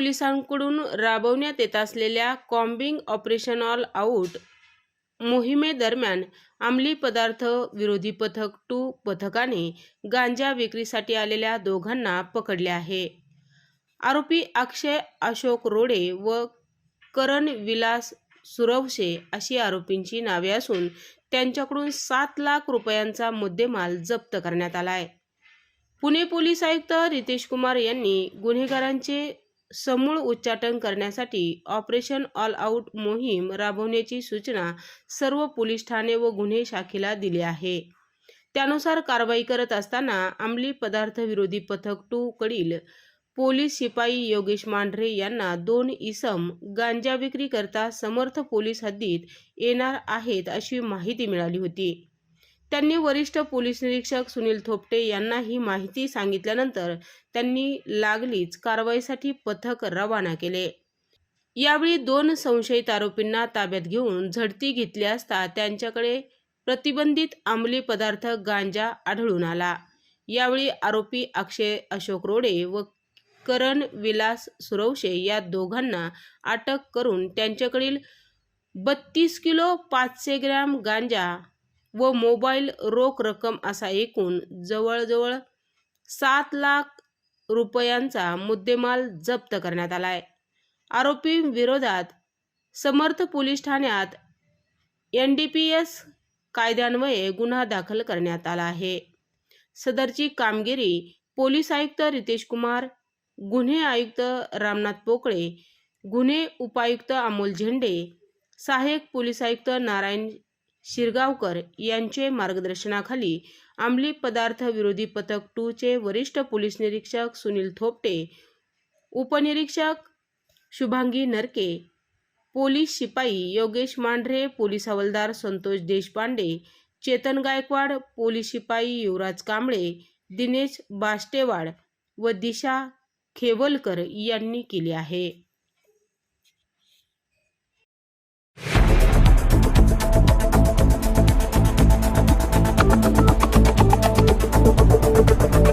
पोलिसांकडून राबवण्यात येत असलेल्या कॉम्बिंग ऑपरेशन ऑल आऊट मोहिमेदरम्यान अंमली पदार्थ विरोधी पथक टू पथकाने गांजा विक्रीसाठी आलेल्या दोघांना पकडले आहे. आरोपी अक्षय अशोक रोडे व करण विलास सुरवशे अशी आरोपींची नावे असून त्यांच्याकडून सात लाख रुपयांचा मुद्देमाल जप्त करण्यात आला आहे पुणे पोलीस आयुक्त रितेश कुमार यांनी गुन्हेगारांचे समूळ उच्चाटन करण्यासाठी ऑपरेशन ऑल आऊट मोहीम राबवण्याची सूचना सर्व पोलीस ठाणे व गुन्हे शाखेला दिली आहे. त्यानुसार कारवाई करत असताना अंमली पदार्थ विरोधी पथक टू कडील पोलीस शिपाई योगेश मांढरे यांना दोन इसम गांजा विक्री करता समर्थ पोलीस हद्दीत येणार आहेत अशी माहिती मिळाली होती. त्यांनी वरिष्ठ पोलीस निरीक्षक सुनील थोपटे यांना ही माहिती सांगितल्यानंतर त्यांनी लागलीच कारवाईसाठी पथक रवाना केले. यावेळी दोन संशयित आरोपींना ताब्यात घेऊन झडती घेतली असता त्यांच्याकडे प्रतिबंधित अंमली पदार्थ गांजा आढळून आला. यावेळी आरोपी अक्षय अशोक रोडे व करण विलास सुरवशे या दोघांना अटक करून त्यांच्याकडील बत्तीस किलो पाचशे ग्रॅम गांजा व मोबाईल रोख रक्कम असा एकूण जवळजवळ सात लाख रुपयांचा मुद्देमाल जप्त करण्यात आलाय. आरोपी विरोधात समर्थ पोलीस ठाण्यात एन डी पी एस कायद्यान्वये गुन्हा दाखल करण्यात आला आहे. सदरची कामगिरी पोलीस आयुक्त रितेश कुमार गुन्हे आयुक्त रामनाथ पोकळे गुन्हे उपायुक्त अमोल झेंडे सहाय्यक पोलीस आयुक्त नारायण शिरगावकर यांचे मार्गदर्शनाखाली अंमली पदार्थ विरोधी पथक टूचे वरिष्ठ पोलीस निरीक्षक सुनील थोपटे उपनिरीक्षक शुभांगी नरके पोलीस शिपाई योगेश मांढरे पोलीस हवालदार संतोष देशपांडे चेतन गायकवाड पोलीस शिपाई युवराज कांबळे दिनेश बाष्टेवाड व दिशा खेवलकर यांनी केली आहे.